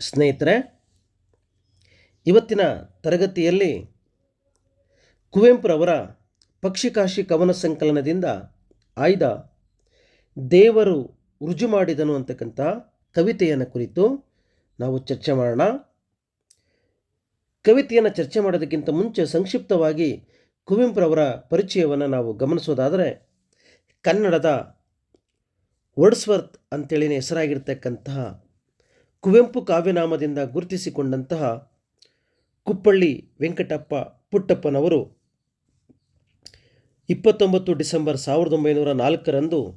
ಸ್ನೇಹಿತರೆ, ಇವತ್ತಿನ ತರಗತಿಯಲ್ಲಿ ಕುವೆಂಪುರವರ ಪಕ್ಷಿಕಾಶಿ ಕವನ ಸಂಕಲನದಿಂದ ಆಯ್ದ ದೇವರು ರುಜು ಮಾಡಿದನು ಅಂತಕ್ಕಂಥ ಕವಿತೆಯನ್ನು ಕುರಿತು ನಾವು ಚರ್ಚೆ ಮಾಡೋಣ. ಕವಿತೆಯನ್ನು ಚರ್ಚೆ ಮಾಡೋದಕ್ಕಿಂತ ಮುಂಚೆ ಸಂಕ್ಷಿಪ್ತವಾಗಿ ಕುವೆಂಪುರವರ ಪರಿಚಯವನ್ನು ನಾವು ಗಮನಿಸೋದಾದರೆ, ಕನ್ನಡದ ವರ್ಡ್ಸ್ವರ್ತ್ ಅಂತೇಳಿನೇ ಹೆಸರಾಗಿರ್ತಕ್ಕಂತಹ ಕುವೆಂಪು ಕಾವ್ಯನಾಮದಿಂದ ಗುರುತಿಸಿಕೊಂಡಂತಹ ಕುಪ್ಪಳ್ಳಿ ವೆಂಕಟಪ್ಪ ಪುಟ್ಟಪ್ಪನವರು ಇಪ್ಪತ್ತೊಂಬತ್ತು ಡಿಸೆಂಬರ್ ಸಾವಿರದ ಒಂಬೈನೂರ ನಾಲ್ಕರಂದು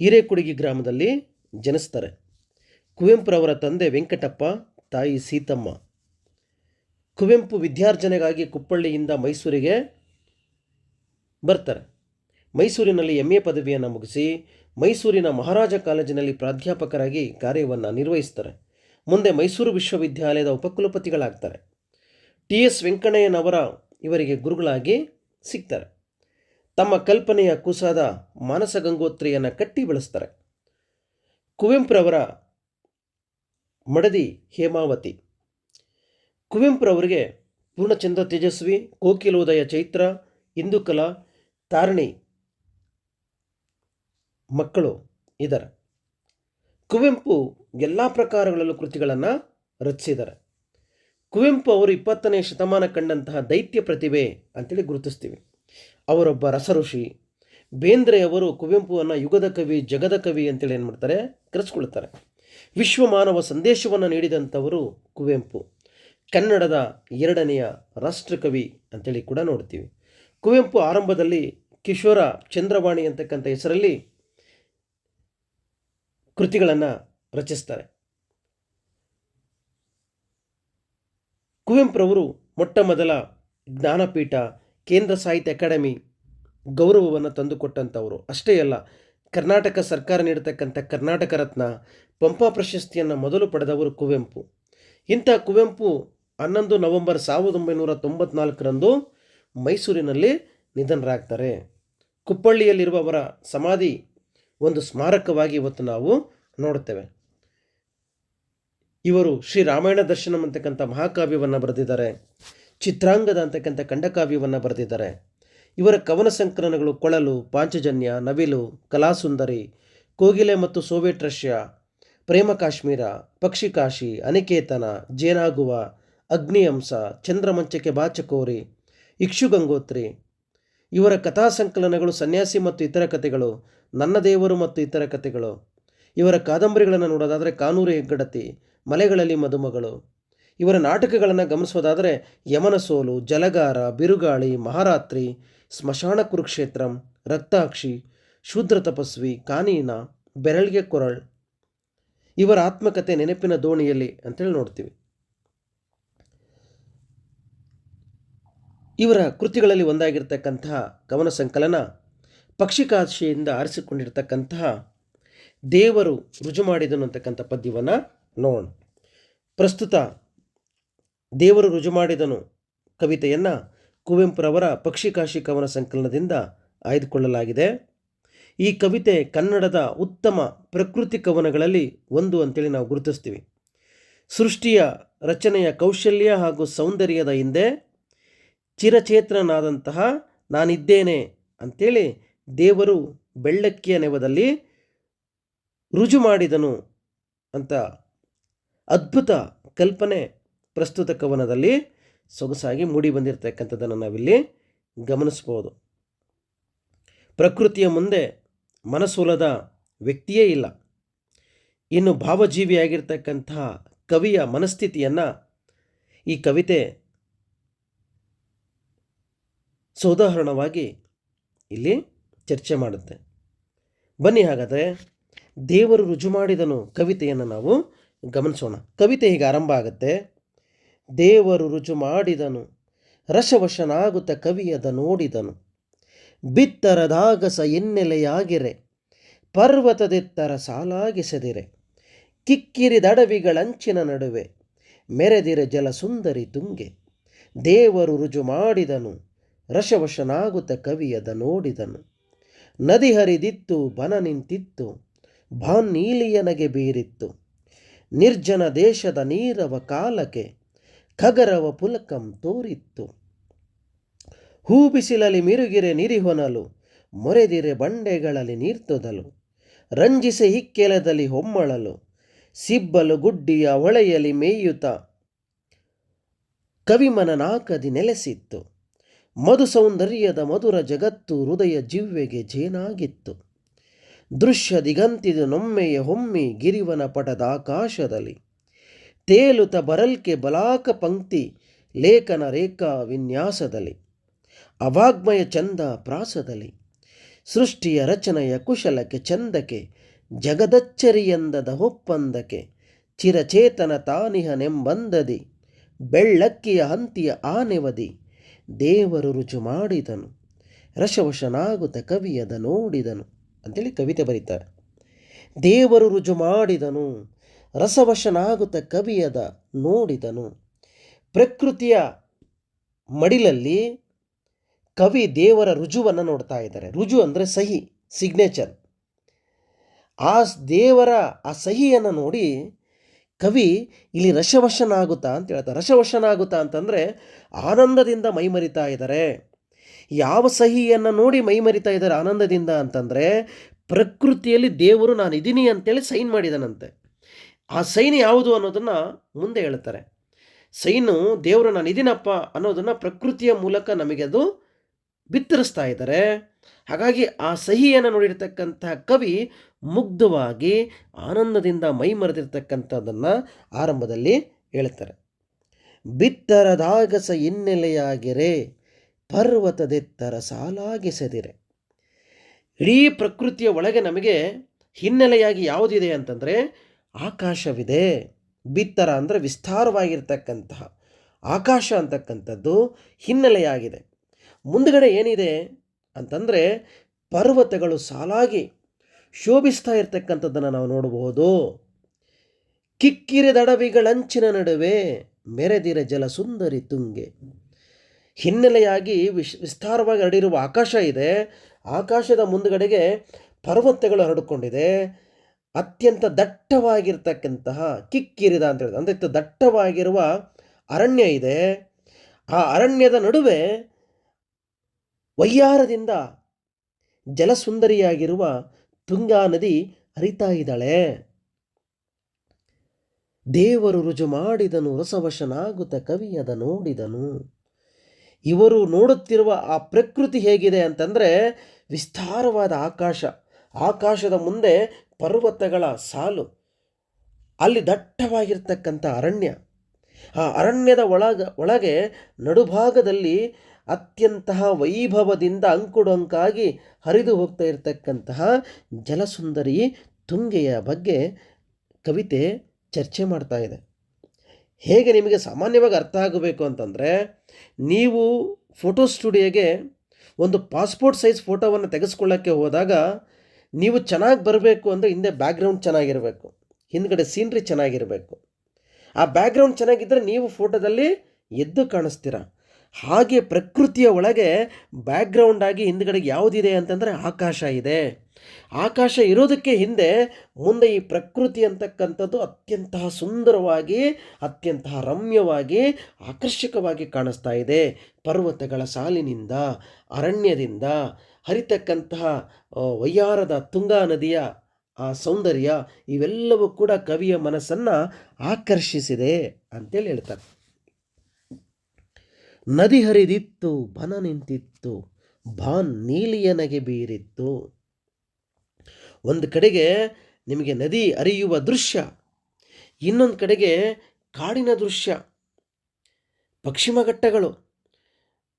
ಹಿರೇಕುಡುಗಿ ಗ್ರಾಮದಲ್ಲಿ ಜನಿಸ್ತಾರೆ. ಕುವೆಂಪುರವರ ತಂದೆ ವೆಂಕಟಪ್ಪ, ತಾಯಿ ಸೀತಮ್ಮ. ಕುವೆಂಪು ವಿದ್ಯಾರ್ಜನೆಗಾಗಿ ಕುಪ್ಪಳ್ಳಿಯಿಂದ ಮೈಸೂರಿಗೆ ಬರ್ತಾರೆ. ಮೈಸೂರಿನಲ್ಲಿ ಎಂ ಎ ಪದವಿಯನ್ನು ಮುಗಿಸಿ ಮೈಸೂರಿನ ಮಹಾರಾಜ ಕಾಲೇಜಿನಲ್ಲಿ ಪ್ರಾಧ್ಯಾಪಕರಾಗಿ ಕಾರ್ಯವನ್ನು ನಿರ್ವಹಿಸ್ತಾರೆ. ಮುಂದೆ ಮೈಸೂರು ವಿಶ್ವವಿದ್ಯಾಲಯದ ಉಪಕುಲಪತಿಗಳಾಗ್ತಾರೆ. ಟಿ ಎಸ್ ವೆಂಕಣ್ಣಯ್ಯನವರ ಇವರಿಗೆ ಗುರುಗಳಾಗಿ ಸಿಗ್ತಾರೆ. ತಮ್ಮ ಕಲ್ಪನೆಯ ಕುಸಾದ ಮಾನಸ ಗಂಗೋತ್ರಿಯನ್ನು ಕಟ್ಟಿ ಬೆಳೆಸ್ತಾರೆ. ಕುವೆಂಪುರವರ ಮಡದಿ ಹೇಮಾವತಿ. ಕುವೆಂಪುರವರಿಗೆ ಪೂರ್ಣಚಂದ್ರ ತೇಜಸ್ವಿ, ಕೋಕಿಲೋದಯ ಚೈತ್ರ ಹಿಂದೂ ಕಲಾ ತಾರಣಿ ಮಕ್ಕಳು ಇದ್ದಾರೆ. ಕುವೆಂಪು ಎಲ್ಲ ಪ್ರಕಾರಗಳಲ್ಲೂ ಕೃತಿಗಳನ್ನು ರಚಿಸಿದ್ದಾರೆ. ಕುವೆಂಪು ಅವರು ಇಪ್ಪತ್ತನೇ ಶತಮಾನ ಕಂಡಂತಹ ದೈತ್ಯ ಪ್ರತಿಭೆ ಅಂತೇಳಿ ಗುರುತಿಸ್ತೀವಿ. ಅವರೊಬ್ಬ ರಸಋಷಿ ಬೇಂದ್ರೆಯವರು ಕುವೆಂಪುವನ್ನು ಯುಗದ ಕವಿ, ಜಗದ ಕವಿ ಅಂತೇಳಿ ಏನು ಮಾಡ್ತಾರೆ? ಕರೆಸ್ಕೊಳ್ತಾರೆ. ವಿಶ್ವಮಾನವ ಸಂದೇಶವನ್ನು ನೀಡಿದಂಥವರು ಕುವೆಂಪು. ಕನ್ನಡದ ಎರಡನೆಯ ರಾಷ್ಟ್ರಕವಿ ಅಂತೇಳಿ ಕೂಡ ನೋಡ್ತೀವಿ. ಕುವೆಂಪು ಆರಂಭದಲ್ಲಿ ಕಿಶೋರ ಚಂದ್ರವಾಣಿ ಅಂತಕ್ಕಂಥ ಹೆಸರಲ್ಲಿ ಕೃತಿಗಳನ್ನು ರಚಿಸ್ತಾರೆ. ಕುವೆಂಪುರವರು ಮೊಟ್ಟ ಮೊದಲ ಜ್ಞಾನಪೀಠ, ಕೇಂದ್ರ ಸಾಹಿತ್ಯ ಅಕಾಡೆಮಿ ಗೌರವವನ್ನು ತಂದುಕೊಟ್ಟಂಥವರು. ಅಷ್ಟೇ ಅಲ್ಲ, ಕರ್ನಾಟಕ ಸರ್ಕಾರ ನೀಡತಕ್ಕಂಥ ಕರ್ನಾಟಕ ರತ್ನ ಪಂಪಾ ಪ್ರಶಸ್ತಿಯನ್ನು ಮೊದಲು ಪಡೆದವರು ಕುವೆಂಪು. ಇಂಥ ಕುವೆಂಪು ಹನ್ನೊಂದು ನವೆಂಬರ್ ಸಾವಿರದ ಒಂಬೈನೂರ ತೊಂಬತ್ನಾಲ್ಕರಂದು ಮೈಸೂರಿನಲ್ಲಿ ನಿಧನರಾಗ್ತಾರೆ. ಕುಪ್ಪಳ್ಳಿಯಲ್ಲಿರುವವರ ಸಮಾಧಿ ಒಂದು ಸ್ಮಾರಕವಾಗಿ ಇವತ್ತು ನಾವು ನೋಡುತ್ತೇವೆ. ಇವರು ಶ್ರೀ ರಾಮಾಯಣ ದರ್ಶನಂ ಅಂತಕ್ಕಂಥ ಮಹಾಕಾವ್ಯವನ್ನು ಬರೆದಿದ್ದಾರೆ. ಚಿತ್ರಾಂಗದ ಅಂತಕ್ಕಂಥ ಖಂಡಕಾವ್ಯವನ್ನು ಬರೆದಿದ್ದಾರೆ. ಇವರ ಕವನ ಸಂಕಲನಗಳು ಕೊಳಲು, ಪಾಂಚಜನ್ಯ, ನವಿಲು, ಕಲಾಸುಂದರಿ, ಕೋಗಿಲೆ ಮತ್ತು ಸೋವಿಯಟ್ ರಷ್ಯಾ, ಪ್ರೇಮ ಕಾಶ್ಮೀರ ಪಕ್ಷಿಕಾಶಿ ಅನಿಕೇತನ, ಜೇನಾಗುವ, ಅಗ್ನಿಯಂಸ, ಚಂದ್ರಮಂಚಕ್ಕೆ ಬಾಚಕೋರಿ, ಇಕ್ಷುಗಂಗೋತ್ರಿ. ಇವರ ಕಥಾ ಸಂಕಲನಗಳು ಸನ್ಯಾಸಿ ಮತ್ತು ಇತರ ಕಥೆಗಳು ನನ್ನ ದೇವರು ಮತ್ತು ಇತರ ಕಥೆಗಳು ಇವರ ಕಾದಂಬರಿಗಳನ್ನು ನೋಡೋದಾದರೆ ಕಾನೂರು ಹೆಗ್ಗಡತಿ, ಮಲೆಗಳಲ್ಲಿ ಮದುಮಗಳು. ಇವರ ನಾಟಕಗಳನ್ನು ಗಮನಿಸೋದಾದರೆ ಯಮನ ಸೋಲು ಜಲಗಾರ, ಬಿರುಗಾಳಿ, ಮಹಾರಾತ್ರಿ, ಸ್ಮಶಾನ ಕುರುಕ್ಷೇತ್ರಂ, ರಕ್ತಾಕ್ಷಿ, ಶೂದ್ರ ತಪಸ್ವಿ, ಕಾನೀನ, ಬೆರಳಿಗೆ ಕೊರಳ್. ಇವರ ಆತ್ಮಕತೆ ನೆನಪಿನ ದೋಣಿಯಲ್ಲಿ ಅಂತೇಳಿ ನೋಡ್ತೀವಿ. ಇವರ ಕೃತಿಗಳಲ್ಲಿ ಒಂದಾಗಿರ್ತಕ್ಕಂತಹ ಕವನ ಸಂಕಲನ ಪಕ್ಷಿಕಾಶಿಯಿಂದ ಆರಿಸಿಕೊಂಡಿರ್ತಕ್ಕಂತಹ ದೇವರು ರುಜು ಮಾಡಿದನು ಅಂತಕ್ಕಂಥ ಪದ್ಯವನ್ನು ನೋಡೋಣ. ಪ್ರಸ್ತುತ ದೇವರು ರುಜು ಮಾಡಿದನು ಕವಿತೆಯನ್ನು ಕುವೆಂಪುರವರ ಪಕ್ಷಿಕಾಶಿ ಕವನ ಸಂಕಲನದಿಂದ ಆಯ್ದುಕೊಳ್ಳಲಾಗಿದೆ. ಈ ಕವಿತೆ ಕನ್ನಡದ ಉತ್ತಮ ಪ್ರಕೃತಿ ಕವನಗಳಲ್ಲಿ ಒಂದು ಅಂತೇಳಿ ನಾವು ಗುರುತಿಸ್ತೀವಿ. ಸೃಷ್ಟಿಯ ರಚನೆಯ ಕೌಶಲ್ಯ ಹಾಗೂ ಸೌಂದರ್ಯದ ಹಿಂದೆ ಚಿರಚೇತನನಾದಂತಹ ನಾನಿದ್ದೇನೆ ಅಂಥೇಳಿ ದೇವರು ಬೆಳ್ಳಕ್ಕಿಯ ನೆವದಲ್ಲಿ ರುಜು ಮಾಡಿದನು ಅಂತ ಅದ್ಭುತ ಕಲ್ಪನೆ ಪ್ರಸ್ತುತ ಕವನದಲ್ಲಿ ಸೊಗಸಾಗಿ ಮೂಡಿ ಬಂದಿರತಕ್ಕಂಥದ್ದನ್ನು ನಾವಿಲ್ಲಿ ಗಮನಿಸ್ಬೋದು. ಪ್ರಕೃತಿಯ ಮುಂದೆ ಮನಸೋಲದ ವ್ಯಕ್ತಿಯೇ ಇಲ್ಲ. ಇನ್ನು ಭಾವಜೀವಿಯಾಗಿರ್ತಕ್ಕಂತಹ ಕವಿಯ ಮನಸ್ಥಿತಿಯನ್ನು ಈ ಕವಿತೆ ಸೋದಾಹರಣವಾಗಿ ಇಲ್ಲಿ ಚರ್ಚೆ ಮಾಡುತ್ತೆ. ಬನ್ನಿ ಹಾಗಾದರೆ ದೇವರು ರುಜು ಮಾಡಿದನು ಕವಿತೆಯನ್ನು ನಾವು ಗಮನಿಸೋಣ. ಕವಿತೆ ಹೀಗೆ ಆರಂಭ ಆಗುತ್ತೆ. ದೇವರು ರುಜು ಮಾಡಿದನು, ರಸವಶನಾಗುತ್ತ ಕವಿಯದ ನೋಡಿದನು. ಬಿತ್ತರದಾಗಸ ಎನ್ನೆಲೆಯಾಗಿರೆ, ಪರ್ವತದೆತ್ತರ ಸಾಲಾಗಿಸದಿರೆ. ಕಿಕ್ಕಿರಿದಡವಿಗಳಂಚಿನ ನಡುವೆ, ಮೆರೆದಿರೆ ಜಲ ಸುಂದರಿ ತುಂಗೆ. ದೇವರು ರುಜು ಮಾಡಿದನು, ರಸವಶನಾಗುತ್ತ ಕವಿಯದ ನೋಡಿದನು. ನದಿ ಹರಿದಿತ್ತು, ಬನ ನಿಂತಿತ್ತು ಭಾನ್ನೀಲಿಯನಗೆ ಬೀರಿತ್ತು. ನಿರ್ಜನ ದೇಶದ ನೀರವ ಕಾಲಕ್ಕೆ ಖಗರವ ಪುಲಕಂ ತೋರಿತ್ತು. ಹೂ ಬಿಸಿಲಲ್ಲಿ ಮಿರುಗಿರೆ ನಿರಿಹೊನಲು, ಮೊರೆದಿರೆ ಬಂಡೆಗಳಲ್ಲಿ ನೀರ್ತೊದಲು. ರಂಜಿಸೆ ಹಿಕ್ಕೆಲದಲ್ಲಿ ಹೊಮ್ಮಳಲು, ಸಿಬ್ಬಲು ಗುಡ್ಡಿಯ ಹೊಳೆಯಲ್ಲಿ ಮೇಯುತ ಕವಿಮನ ನಾಕದಿ ನೆಲೆಸಿತ್ತು. ಮಧು ಸೌಂದರ್ಯದ ಮಧುರ ಜಗತ್ತು ಹೃದಯ ಜಿವ್ವೆಗೆ ಜೇನಾಗಿತ್ತು. ದೃಶ್ಯ ದಿಗಂತಿದ ನೊಮ್ಮೆಯ ಹೊಮ್ಮಿ ಗಿರಿವನ ಪಟದ ಆಕಾಶದಲ್ಲಿ. ತೇಲುತ ಬರಲ್ಕೆ ಬಲಾಕ ಪಂಕ್ತಿ ಲೇಖನ ರೇಖಾ ವಿನ್ಯಾಸದಲ್ಲಿ. ಅವಾಗ್ಮಯ ಚಂದ ಪ್ರಾಸದಲ್ಲಿ. ಸೃಷ್ಟಿಯ ರಚನೆಯ ಕುಶಲಕ್ಕೆ ಚಂದಕ್ಕೆ, ಜಗದಚ್ಚರಿಯಂದದ ಹೊಪ್ಪಂದಕ್ಕೆ ಚಿರಚೇತನ ತಾನಿಹನೆಂಬಂದದಿ, ಬೆಳ್ಳಕ್ಕಿಯ ಹಂತಿಯ ಆನೆವದಿ ದೇವರು ರುಜು ಮಾಡಿದನು. ರಸವಶನಾಗುತ್ತ ಕವಿಯದ ನೋಡಿದನು. ಅಂತೇಳಿ ಕವಿತೆ ಬರೀತಾರೆ. ದೇವರು ರುಜು ಮಾಡಿದನು. ರಸವಶನಾಗುತ್ತ ಕವಿಯದ ನೋಡಿದನು. ಪ್ರಕೃತಿಯ ಮಡಿಲಲ್ಲಿ ಕವಿ ದೇವರ ರುಜುವನ್ನು ನೋಡ್ತಾ ಇದ್ದಾರೆ. ರುಜು ಅಂದರೆ ಸಹಿ ಸಿಗ್ನೇಚರ್ ಆ ದೇವರ ಆ ಸಹಿಯನ್ನು ನೋಡಿ ಕವಿ ಇಲ್ಲಿ ರಸವಶನಾಗುತ್ತಾ ಅಂತ ಹೇಳ್ತಾರೆ ರಸವಶನಾಗುತ್ತಾ ಅಂತಂದರೆ ಆನಂದದಿಂದ ಮೈಮರಿತಾ ಇದ್ದಾರೆ. ಯಾವ ಸಹಿಯನ್ನು ನೋಡಿ ಮೈಮರಿತಾ ಇದ್ದಾರೆ ಆನಂದದಿಂದ ಅಂತಂದರೆ, ಪ್ರಕೃತಿಯಲ್ಲಿ ದೇವರು ನಾನು ಇದ್ದೀನಿ ಅಂತೇಳಿ ಸೈನ್ ಮಾಡಿದನಂತೆ. ಆ ಸೈನ್ ಯಾವುದು ಅನ್ನೋದನ್ನು ಮುಂದೆ ಹೇಳ್ತಾರೆ. ಸೈನು ದೇವರು ನಾನು ಇದ್ದೀನಪ್ಪ ಅನ್ನೋದನ್ನು ಪ್ರಕೃತಿಯ ಮೂಲಕ ನಮಗೆ ಅದು ಬಿತ್ತರಿಸ್ತಾ ಇದ್ದಾರೆ. ಹಾಗಾಗಿ ಆ ಸಹಿಯನ್ನು ನೋಡಿರ್ತಕ್ಕಂತಹ ಕವಿ ಮುಗ್ಧವಾಗಿ ಆನಂದದಿಂದ ಮೈ ಮರೆದಿರ್ತಕ್ಕಂಥದ್ದನ್ನು ಆರಂಭದಲ್ಲಿ ಹೇಳ್ತಾರೆ. ಬಿತ್ತರದಾಗಸ ಹಿನ್ನೆಲೆಯಾಗಿರೆ ಪರ್ವತದೆತ್ತರ ಸಾಲಾಗಿಸದಿರೆ. ಇಡೀ ಪ್ರಕೃತಿಯ ಒಳಗೆ ನಮಗೆ ಹಿನ್ನೆಲೆಯಾಗಿ ಯಾವುದಿದೆ ಅಂತಂದರೆ ಆಕಾಶವಿದೆ. ಬಿತ್ತರ ಅಂದರೆ ವಿಸ್ತಾರವಾಗಿರ್ತಕ್ಕಂತಹ ಆಕಾಶ ಅಂತಕ್ಕಂಥದ್ದು ಹಿನ್ನೆಲೆಯಾಗಿದೆ. ಮುಂದುಗಡೆ ಏನಿದೆ ಅಂತಂದರೆ ಪರ್ವತಗಳು ಸಾಲಾಗಿ ಶೋಭಿಸ್ತಾ ಇರತಕ್ಕಂಥದ್ದನ್ನು ನಾವು ನೋಡಬಹುದು. ಕಿಕ್ಕಿರಿದಡವಿಗಳಂಚಿನ ನಡುವೆ ಮೆರೆದಿರ ಜಲ ಸುಂದರಿ ತುಂಗೆ. ಹಿನ್ನೆಲೆಯಾಗಿ ವಿಶ್, ವಿಸ್ತಾರವಾಗಿ ಹರಡಿರುವ ಆಕಾಶ ಇದೆ. ಆಕಾಶದ ಮುಂದುಗಡೆಗೆ ಪರ್ವತಗಳು ಹರಡಿಕೊಂಡಿದೆ. ಅತ್ಯಂತ ದಟ್ಟವಾಗಿರ್ತಕ್ಕಂತಹ ಕಿಕ್ಕಿರಿದ ಅಂತ ಹೇಳಿದ ಅಂದರೆ ದಟ್ಟವಾಗಿರುವ ಅರಣ್ಯ ಇದೆ. ಆ ಅರಣ್ಯದ ನಡುವೆ ವೈಯಾರದಿಂದ ಜಲಸುಂದರಿಯಾಗಿರುವ ತುಂಗಾ ನದಿ ಹರಿತಾ ಇದ್ದಾಳೆ. ದೇವರು ರುಜು ಮಾಡಿದನು, ರಸವಶನಾಗುತ್ತ ಕವಿಯದ ನೋಡಿದನು. ಇವರು ನೋಡುತ್ತಿರುವ ಆ ಪ್ರಕೃತಿ ಹೇಗಿದೆ ಅಂತಂದರೆ ವಿಸ್ತಾರವಾದ ಆಕಾಶ. ಆಕಾಶದ ಮುಂದೆ ಪರ್ವತಗಳ ಸಾಲು. ಅಲ್ಲಿ ದಟ್ಟವಾಗಿರ್ತಕ್ಕಂಥ ಅರಣ್ಯ. ಆ ಅರಣ್ಯದ ಒಳಗ, ಒಳಗೆ ನಡುಭಾಗದಲ್ಲಿ ಅತ್ಯಂತಹ ವೈಭವದಿಂದ ಅಂಕುಡೊಂಕಾಗಿ ಹರಿದು ಹೋಗ್ತಾ ಇರತಕ್ಕಂತಹ ಜಲಸುಂದರಿ ತುಂಗೆಯ ಬಗ್ಗೆ ಕವಿತೆ ಚರ್ಚೆ ಮಾಡ್ತಾ ಇದೆ. ಹೇಗೆ ನಿಮಗೆ ಸಾಮಾನ್ಯವಾಗಿ ಅರ್ಥ ಆಗಬೇಕು ಅಂತಂದರೆ, ನೀವು ಫೋಟೋ ಸ್ಟುಡಿಯೋಗೆ ಒಂದು ಪಾಸ್ಪೋರ್ಟ್ ಸೈಜ್ ಫೋಟೋವನ್ನು ತೆಗೆಸ್ಕೊಳ್ಳೋಕ್ಕೆ ಹೋದಾಗ ನೀವು ಚೆನ್ನಾಗಿ ಬರಬೇಕು ಅಂದರೆ ಹಿಂದೆ ಬ್ಯಾಕ್ಗ್ರೌಂಡ್ ಚೆನ್ನಾಗಿರಬೇಕು, ಹಿಂದ್ಗಡೆ ಸೀನ್ರಿ ಚೆನ್ನಾಗಿರಬೇಕು. ಆ ಬ್ಯಾಕ್ಗ್ರೌಂಡ್ ಚೆನ್ನಾಗಿದ್ದರೆ ನೀವು ಫೋಟೋದಲ್ಲಿ ಎದ್ದು ಕಾಣಿಸ್ತೀರ. ಹಾಗೆ ಪ್ರಕೃತಿಯ ಒಳಗೆ ಬ್ಯಾಕ್ಗ್ರೌಂಡ್ ಆಗಿ ಹಿಂದ್ಗಡೆಗೆ ಯಾವುದಿದೆ ಅಂತಂದರೆ ಆಕಾಶ ಇದೆ. ಆಕಾಶ ಇರೋದಕ್ಕೆ ಹಿಂದೆ ಮುಂದೆ ಈ ಪ್ರಕೃತಿ ಅಂತಕ್ಕಂಥದ್ದು ಅತ್ಯಂತ ಸುಂದರವಾಗಿ, ಅತ್ಯಂತ ರಮ್ಯವಾಗಿ, ಆಕರ್ಷಕವಾಗಿ ಕಾಣಿಸ್ತಾ ಇದೆ. ಪರ್ವತಗಳ ಸಾಲಿನಿಂದ, ಅರಣ್ಯದಿಂದ, ಹರಿತಕ್ಕಂತಹ ವಯ್ಯಾರದ ತುಂಗಾ ನದಿಯ ಆ ಸೌಂದರ್ಯ ಇವೆಲ್ಲವೂ ಕೂಡ ಕವಿಯ ಮನಸ್ಸನ್ನು ಆಕರ್ಷಿಸಿದೆ ಅಂತೇಳಿ ಹೇಳ್ತಾರೆ. ನದಿ ಹರಿದಿತ್ತು, ಬನ ನಿಂತಿತ್ತು ಬಾನ್ ನೀಲಿಯನಗೆ ಬೀರಿತ್ತು. ಒಂದು ಕಡೆಗೆ ನಿಮಗೆ ನದಿ ಅರಿಯುವ ದೃಶ್ಯ, ಇನ್ನೊಂದು ಕಡೆಗೆ ಕಾಡಿನ ದೃಶ್ಯ, ಪಶ್ಚಿಮ ಘಟ್ಟಗಳು,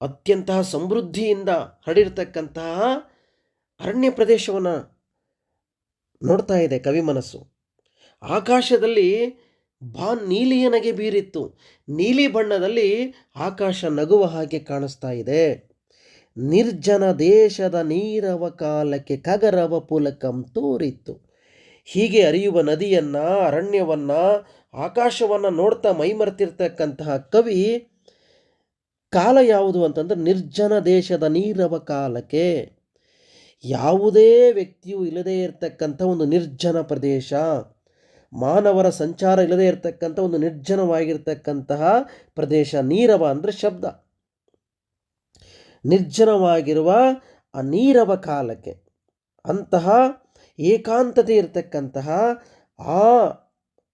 ಅತ್ಯಂತ ಸಮೃದ್ಧಿಯಿಂದ ಹರಡಿರ್ತಕ್ಕಂತಹ ಅರಣ್ಯ ಪ್ರದೇಶವನ್ನು ನೋಡ್ತಾ ಇದೆ ಕವಿ ಮನಸ್ಸು. ಆಕಾಶದಲ್ಲಿ ಬಾ ನೀಲಿಯ ನಗೆ ಬೀರಿತ್ತು. ನೀಲಿ ಬಣ್ಣದಲ್ಲಿ ಆಕಾಶ ನಗುವ ಹಾಗೆ ಕಾಣಿಸ್ತಾ ಇದೆ. ನಿರ್ಜನ ದೇಶದ ನೀರವ ಕಾಲಕ್ಕೆ ಕಗರವ ಪುಲಕಂ ತೋರಿತ್ತು. ಹೀಗೆ ಅರಿಯುವ ನದಿಯನ್ನು, ಅರಣ್ಯವನ್ನು, ಆಕಾಶವನ್ನು ನೋಡ್ತಾ ಮೈಮರ್ತಿರ್ತಕ್ಕಂತಹ ಕವಿ ಕಾಲ ಯಾವುದು ಅಂತಂದ್ರೆ ನಿರ್ಜನ ದೇಶದ ನೀರವ ಕಾಲಕ್ಕೆ. ಯಾವುದೇ ವ್ಯಕ್ತಿಯು ಇಲ್ಲದೇ ಇರತಕ್ಕಂಥ ಒಂದು ನಿರ್ಜನ ಪ್ರದೇಶ, ಮಾನವರ ಸಂಚಾರ ಇಲ್ಲದೆ ಇರತಕ್ಕಂಥ ಒಂದು ನಿರ್ಜನವಾಗಿರ್ತಕ್ಕಂತಹ ಪ್ರದೇಶ, ನೀರವ ಅಂದರೆ ಶಬ್ದ. ನಿರ್ಜನವಾಗಿರುವ ಆ ನೀರವ ಕಾಲಕ್ಕೆ ಅಂತಹ ಏಕಾಂತತೆ ಇರತಕ್ಕಂತಹ ಆ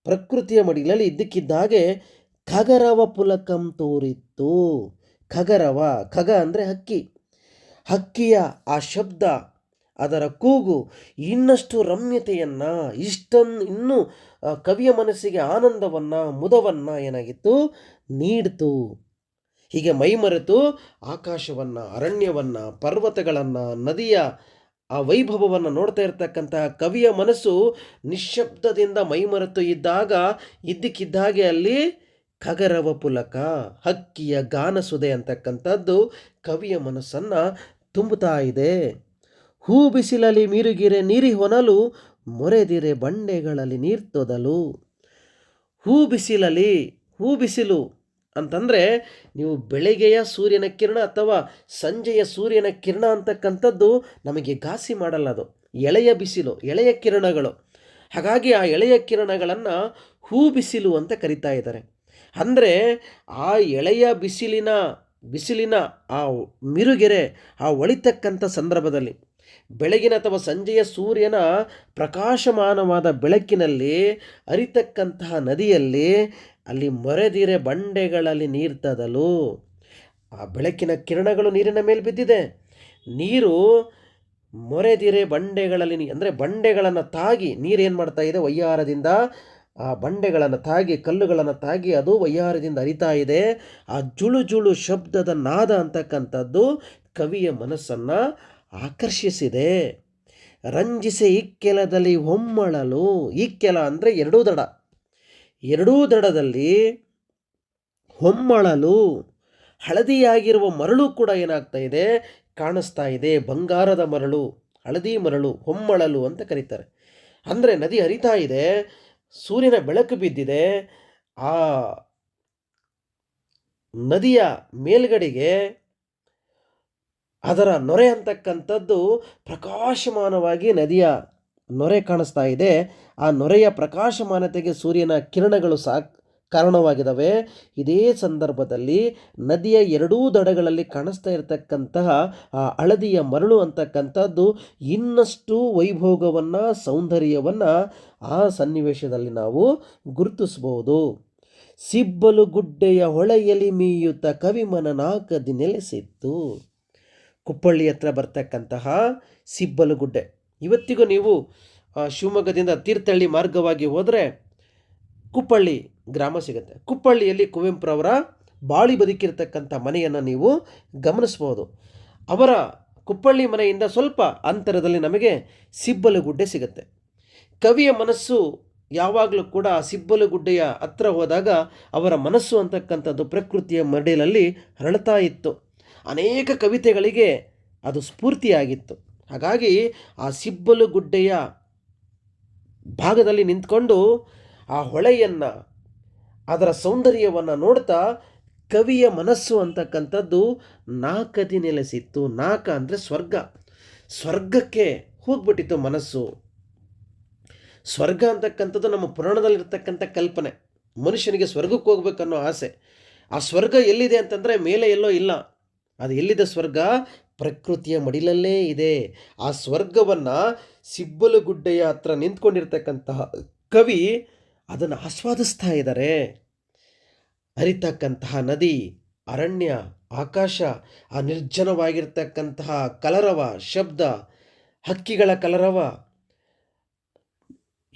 ಪ್ರಕೃತಿಯ ಮಡಿಲಲ್ಲಿ ಇದ್ದಕ್ಕಿದ್ದಾಗೆ ಖಗರವ ಪುಲಕಂ ತೋರಿತ್ತು. ಖಗರವ, ಖಗ ಅಂದರೆ ಹಕ್ಕಿ. ಹಕ್ಕಿಯ ಆ ಶಬ್ದ ಅದರ ಕೂಗು ಇನ್ನಷ್ಟು ರಮ್ಯತೆಯನ್ನು ಇಷ್ಟನ್ನು ಇನ್ನೂ ಕವಿಯ ಮನಸ್ಸಿಗೆ ಆನಂದವನ್ನು, ಮುದವನ್ನು ಏನಾಗಿತ್ತು? ನೀಡಿತು. ಹೀಗೆ ಮೈಮರೆತು ಆಕಾಶವನ್ನು, ಅರಣ್ಯವನ್ನು, ಪರ್ವತಗಳನ್ನು, ನದಿಯ, ಆ, ವೈಭವವನ್ನು ನೋಡ್ತಾ ಇರತಕ್ಕಂತಹ ಕವಿಯ ಮನಸ್ಸು ನಿಶ್ಶಬ್ದದಿಂದ ಮೈಮರೆತು ಇದ್ದಾಗ, ಇದ್ದಕ್ಕಿದ್ದಾಗೆ ಅಲ್ಲಿ ಖಗರವ ಪುಲಕ, ಹಕ್ಕಿಯ ಗಾನಸುದೆ ಅಂತಕ್ಕಂಥದ್ದು ಕವಿಯ ಮನಸ್ಸನ್ನು ತುಂಬುತ್ತಾ ಇದೆ. ಹೂ ಬಿಸಿಲಲ್ಲಿ ಮೀರುಗಿರೆ ನೀರಿ ಹೊನಲು, ಮೊರೆದಿರೆ ಬಂಡೆಗಳಲ್ಲಿ ನೀರ್ತೊದಲು ಹೂ ಬಿಸಿಲಲ್ಲಿ ಹೂ ಬಿಸಿಲು ಅಂತಂದರೆ ನೀವು ಬೆಳಗ್ಗೆಯ ಸೂರ್ಯನ ಕಿರಣ ಅಥವಾ ಸಂಜೆಯ ಸೂರ್ಯನ ಕಿರಣ ಅಂತಕ್ಕಂಥದ್ದು ನಮಗೆ ಘಾಸಿ ಮಾಡಲ್ಲ ಅದು. ಎಳೆಯ ಬಿಸಿಲು, ಎಳೆಯ ಕಿರಣಗಳು. ಹಾಗಾಗಿ ಆ ಎಳೆಯ ಕಿರಣಗಳನ್ನು ಹೂ ಬಿಸಿಲು ಅಂತ ಕರಿತಾ ಇದ್ದಾರೆ. ಅಂದರೆ ಆ ಎಳೆಯ ಬಿಸಿಲಿನ ಬಿಸಿಲಿನ ಆ ಮಿರುಗೆರೆ, ಆ ಒಳಿತಕ್ಕಂಥ ಸಂದರ್ಭದಲ್ಲಿ ಬೆಳಗಿನ ಅಥವಾ ಸಂಜೆಯ ಸೂರ್ಯನ ಪ್ರಕಾಶಮಾನವಾದ ಬೆಳಕಿನಲ್ಲಿ, ಅರಿತಕ್ಕಂತಹ ನದಿಯಲ್ಲಿ, ಅಲ್ಲಿ ಮೊರೆದಿರೆ ಬಂಡೆಗಳಲ್ಲಿ ನೀರ್ತದಲು ಆ ಬೆಳಕಿನ ಕಿರಣಗಳು ನೀರಿನ ಮೇಲೆ ಬಿದ್ದಿದೆ. ನೀರು ಮೊರೆದಿರೆ ಬಂಡೆಗಳಲ್ಲಿ ಅಂದರೆ ಬಂಡೆಗಳನ್ನು ತಾಗಿ ನೀರೇನು ಮಾಡ್ತಾ ಇದೆ? ವಯ್ಯಾರದಿಂದ ಆ ಬಂಡೆಗಳನ್ನು ತಾಗಿ, ಕಲ್ಲುಗಳನ್ನು ತಾಗಿ ಅದು ವಯ್ಯಾರದಿಂದ ಅರಿತಾ ಇದೆ. ಆ ಜುಳು ಜುಳು ಶಬ್ದದ ನಾದ ಅಂತಕ್ಕಂಥದ್ದು ಕವಿಯ ಮನಸ್ಸನ್ನು ಆಕರ್ಷಿಸಿದೆ. ರಂಜಿಸಿ ಇಕ್ಕೆಲದಲ್ಲಿ ಹೊಮ್ಮಳಲು, ಇಕ್ಕೆಲ ಅಂದರೆ ಎರಡೂ ದಡ. ಎರಡೂ ದಡದಲ್ಲಿ ಹೊಮ್ಮಳಲು, ಹಳದಿಯಾಗಿರುವ ಮರಳು ಕೂಡ ಏನಾಗ್ತಾ ಇದೆ? ಕಾಣಿಸ್ತಾ ಇದೆ. ಬಂಗಾರದ ಮರಳು, ಹಳದಿ ಮರಳು, ಹೊಮ್ಮಳಲು ಅಂತ ಕರೀತಾರೆ. ಅಂದರೆ ನದಿ ಹರಿತಾ ಇದೆ, ಸೂರ್ಯನ ಬೆಳಕು ಬಿದ್ದಿದೆ. ಆ ನದಿಯ ಮೇಲ್ಗಡೆಗೆ ಅದರ ನೊರೆ ಅಂತಕ್ಕಂಥದ್ದು ಪ್ರಕಾಶಮಾನವಾಗಿ ನದಿಯ ನೊರೆ ಕಾಣಿಸ್ತಾ ಇದೆ. ಆ ನೊರೆಯ ಪ್ರಕಾಶಮಾನತೆಗೆ ಸೂರ್ಯನ ಕಿರಣಗಳು ಸಾಕ್ ಕಾರಣವಾಗಿದ್ದಾವೆ ಇದೇ ಸಂದರ್ಭದಲ್ಲಿ ನದಿಯ ಎರಡೂ ದಡಗಳಲ್ಲಿ ಕಾಣಿಸ್ತಾ ಇರತಕ್ಕಂತಹ, ಆ, ಹಳದಿಯ ಮರಳು ಅಂತಕ್ಕಂಥದ್ದು ಇನ್ನಷ್ಟು ವೈಭೋಗವನ್ನು, ಸೌಂದರ್ಯವನ್ನು ಆ ಸನ್ನಿವೇಶದಲ್ಲಿ ನಾವು ಗುರುತಿಸ್ಬೋದು. ಸಿಬ್ಬಲು ಗುಡ್ಡೆಯ ಹೊಳೆಯಲ್ಲಿ ಮೀಯುತ್ತ ಕವಿಮನ ನಾಕದಿ ನೆಲೆಸಿತ್ತು. ಕುಪ್ಪಳ್ಳಿ ಹತ್ರ ಬರ್ತಕ್ಕಂತಹ ಸಿಬ್ಬಲು ಗುಡ್ಡೆ. ಇವತ್ತಿಗೂ ನೀವು ಶಿವಮೊಗ್ಗದಿಂದ ತೀರ್ಥಹಳ್ಳಿ ಮಾರ್ಗವಾಗಿ ಹೋದರೆ ಕುಪ್ಪಳ್ಳಿ ಗ್ರಾಮ ಸಿಗುತ್ತೆ. ಕುಪ್ಪಳ್ಳಿಯಲ್ಲಿ ಕುವೆಂಪುರವರ ಬಾಳಿ ಬದುಕಿರತಕ್ಕಂಥ ಮನೆಯನ್ನು ನೀವು ಗಮನಿಸ್ಬೋದು. ಅವರ ಕುಪ್ಪಳ್ಳಿ ಮನೆಯಿಂದ ಸ್ವಲ್ಪ ಅಂತರದಲ್ಲಿ ನಮಗೆ ಸಿಬ್ಬಲುಗುಡ್ಡೆ ಸಿಗುತ್ತೆ. ಕವಿಯ ಮನಸ್ಸು ಯಾವಾಗಲೂ ಕೂಡ ಸಿಬ್ಬಲುಗುಡ್ಡೆಯ ಹತ್ರ ಹೋದಾಗ ಅವರ ಮನಸ್ಸು ಅಂತಕ್ಕಂಥದ್ದು ಪ್ರಕೃತಿಯ ಮಡಿಲಲ್ಲಿ ಹರಳ್ತಾ ಇತ್ತು. ಅನೇಕ ಕವಿತೆಗಳಿಗೆ ಅದು ಸ್ಫೂರ್ತಿಯಾಗಿತ್ತು. ಹಾಗಾಗಿ ಆ ಸಿಬ್ಬಲು ಗುಡ್ಡೆಯ ಭಾಗದಲ್ಲಿ ನಿಂತ್ಕೊಂಡು ಆ ಹೊಳೆಯನ್ನು, ಅದರ ಸೌಂದರ್ಯವನ್ನು ನೋಡ್ತಾ ಕವಿಯ ಮನಸ್ಸು ಅಂತಕ್ಕಂಥದ್ದು ನಾಕದಿ ನೆಲೆಸಿತ್ತು. ನಾಕ ಅಂದರೆ ಸ್ವರ್ಗ. ಸ್ವರ್ಗಕ್ಕೆ ಹೋಗ್ಬಿಟ್ಟಿತ್ತು ಮನಸ್ಸು. ಸ್ವರ್ಗ ಅಂತಕ್ಕಂಥದ್ದು ನಮ್ಮ ಪುರಾಣದಲ್ಲಿರ್ತಕ್ಕಂಥ ಕಲ್ಪನೆ. ಮನುಷ್ಯನಿಗೆ ಸ್ವರ್ಗಕ್ಕೆ ಹೋಗ್ಬೇಕನ್ನೋ ಆಸೆ. ಆ ಸ್ವರ್ಗ ಎಲ್ಲಿದೆ ಅಂತಂದರೆ ಮೇಲೆ ಎಲ್ಲೋ ಇಲ್ಲ. ಅದು ಎಲ್ಲಿದೆ ಸ್ವರ್ಗ? ಪ್ರಕೃತಿಯ ಮಡಿಲಲ್ಲೇ ಇದೆ. ಆ ಸ್ವರ್ಗವನ್ನು ಸಿಬ್ಬಲುಗುಡ್ಡೆಯ ಹತ್ರ ನಿಂತ್ಕೊಂಡಿರ್ತಕ್ಕಂತಹ ಕವಿ ಅದನ್ನು ಆಸ್ವಾದಿಸ್ತಾ ಇದ್ದಾರೆ ಅರಿತಕ್ಕಂತಹ ನದಿ, ಅರಣ್ಯ, ಆಕಾಶ, ಆ ನಿರ್ಜನವಾಗಿರ್ತಕ್ಕಂತಹ ಕಲರವ, ಶಬ್ದ, ಹಕ್ಕಿಗಳ ಕಲರವ,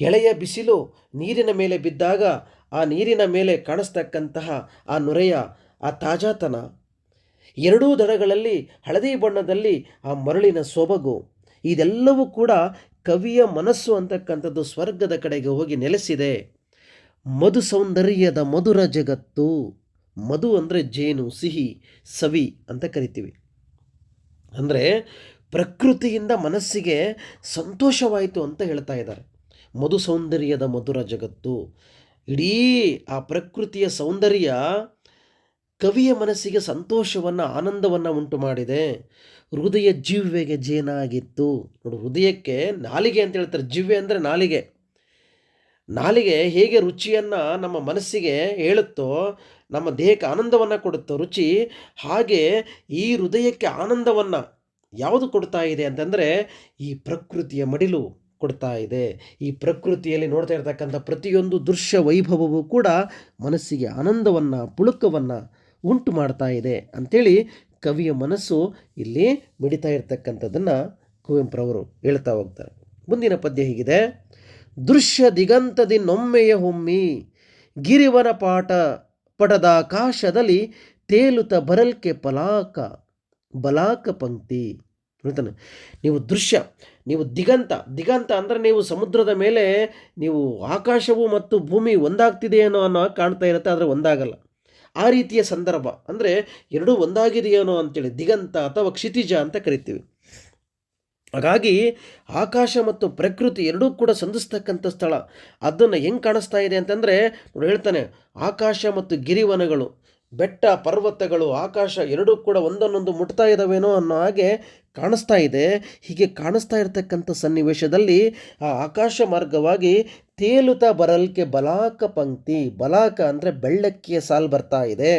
ಎಳೆಯ ಬಿಸಿಲು, ನೀರಿನ ಮೇಲೆ ಬಿದ್ದಾಗ ಆ ನೀರಿನ ಮೇಲೆ ಕಾಣಿಸ್ತಕ್ಕಂತಹ ಆ ನೊರೆಯ, ಆ ತಾಜಾತನ ಎರಡೂ ದಡಗಳಲ್ಲಿ ಹಳದಿ ಬಣ್ಣದಲ್ಲಿ ಆ ಮರಳಿನ ಸೊಬಗು. ಇದೆಲ್ಲವೂ ಕೂಡ ಕವಿಯ ಮನಸ್ಸು ಅಂತಕ್ಕಂಥದ್ದು ಸ್ವರ್ಗದ ಕಡೆಗೆ ಹೋಗಿ ನೆಲೆಸಿದೆ. ಮಧು ಸೌಂದರ್ಯದ ಮಧುರ ಜಗತ್ತು. ಮಧು ಅಂದರೆ ಜೇನು, ಸಿಹಿ, ಸವಿ ಅಂತ ಕರಿತೀವಿ. ಅಂದರೆ ಪ್ರಕೃತಿಯಿಂದ ಮನಸ್ಸಿಗೆ ಸಂತೋಷವಾಯಿತು ಅಂತ ಹೇಳ್ತಾ ಇದ್ದಾರೆ. ಮಧು ಸೌಂದರ್ಯದ ಮಧುರ ಜಗತ್ತು. ಇಡೀ ಆ ಪ್ರಕೃತಿಯ ಸೌಂದರ್ಯ ಕವಿಯ ಮನಸ್ಸಿಗೆ ಸಂತೋಷವನ್ನು, ಆನಂದವನ್ನು ಉಂಟು ಮಾಡಿದೆ. ಹೃದಯ ಜಿವ್ವೆಗೆ ಜೇನಾಗಿತ್ತು. ನೋಡು, ಹೃದಯಕ್ಕೆ ನಾಲಿಗೆ ಅಂತ ಹೇಳ್ತಾರೆ. ಜಿವ್ವೆ ಅಂದರೆ ನಾಲಿಗೆ. ನಾಲಿಗೆ ಹೇಗೆ ರುಚಿಯನ್ನು ನಮ್ಮ ಮನಸ್ಸಿಗೆ ಹೇಳುತ್ತೋ, ನಮ್ಮ ದೇಹಕ್ಕೆ ಆನಂದವನ್ನು ಕೊಡುತ್ತೋ, ರುಚಿ, ಹಾಗೆ ಈ ಹೃದಯಕ್ಕೆ ಆನಂದವನ್ನು ಯಾವುದು ಕೊಡ್ತಾ ಇದೆ ಅಂತಂದರೆ, ಈ ಪ್ರಕೃತಿಯ ಮಡಿಲು ಕೊಡ್ತಾ ಇದೆ. ಈ ಪ್ರಕೃತಿಯಲ್ಲಿ ನೋಡ್ತಾ ಇರ್ತಕ್ಕಂಥ ಪ್ರತಿಯೊಂದು ದೃಶ್ಯ ವೈಭವವು ಕೂಡ ಮನಸ್ಸಿಗೆ ಆನಂದವನ್ನು, ಪುಳುಕವನ್ನು ಉಂಟು ಮಾಡ್ತಾ ಇದೆ ಅಂಥೇಳಿ ಕವಿಯ ಮನಸ್ಸು ಇಲ್ಲಿ ಮಿಡಿತಾ ಇರ್ತಕ್ಕಂಥದ್ದನ್ನು ಕುವೆಂಪುರವರು ಹೇಳ್ತಾ ಹೋಗ್ತಾರೆ. ಮುಂದಿನ ಪದ್ಯ ಹೀಗಿದೆ. ದೃಶ್ಯ ದಿಗಂತದಿ ನೊಮ್ಮೆಯ ಹೊಮ್ಮಿ, ಗಿರಿವನ ಪಾಠ ಪಡದ ಆಕಾಶದಲ್ಲಿ ತೇಲುತ ಬರಲ್ಕೆ ಪಲಾಕ, ಬಲಾಕ ಪಂಕ್ತಿ. ಹೇಳ್ತಾನೆ ನೀವು ದೃಶ್ಯ, ನೀವು ದಿಗಂತ ದಿಗಂತ ಅಂದರೆ ನೀವು ಸಮುದ್ರದ ಮೇಲೆ ನೀವು ಆಕಾಶವು ಮತ್ತು ಭೂಮಿ ಒಂದಾಗ್ತಿದೆ ಅನ್ನೋ ಅನ್ನೋ ಕಾಣ್ತಾ ಇರುತ್ತೆ, ಆದರೆ ಒಂದಾಗಲ್ಲ. ಆ ರೀತಿಯ ಸಂದರ್ಭ. ಅಂದರೆ ಎರಡೂ ಒಂದಾಗಿದೆಯೇನೋ ಅಂತೇಳಿ, ದಿಗಂತ ಅಥವಾ ಕ್ಷಿತಿಜ ಅಂತ ಕರಿತೀವಿ. ಹಾಗಾಗಿ ಆಕಾಶ ಮತ್ತು ಪ್ರಕೃತಿ ಎರಡೂ ಕೂಡ ಸಂಧಿಸ್ತಕ್ಕಂಥ ಸ್ಥಳ. ಅದನ್ನು ಹೆಂಗೆ ಕಾಣಿಸ್ತಾ ಇದೆ ಅಂತಂದರೆ, ನೋಡಿ ಹೇಳ್ತಾನೆ, ಆಕಾಶ ಮತ್ತು ಗಿರಿವನಗಳು. ಬೆಟ್ಟ ಪರ್ವತಗಳು ಆಕಾಶ ಎರಡೂ ಕೂಡ ಒಂದನ್ನೊಂದು ಮುಟ್ತಾ ಇದ್ದಾವೇನೋ ಅನ್ನೋ ಹಾಗೆ ಕಾಣಿಸ್ತಾ ಇದೆ. ಹೀಗೆ ಕಾಣಿಸ್ತಾ ಇರತಕ್ಕಂಥ ಸನ್ನಿವೇಶದಲ್ಲಿ ಆ ಆಕಾಶ ಮಾರ್ಗವಾಗಿ ತೇಲುತ್ತಾ ಬರಲ್ಕೆ ಬಲಾಕ ಪಂಕ್ತಿ, ಬಲಾಕ ಅಂದರೆ ಬೆಳ್ಳಕ್ಕಿಯ ಸಾಲು ಬರ್ತಾ ಇದೆ.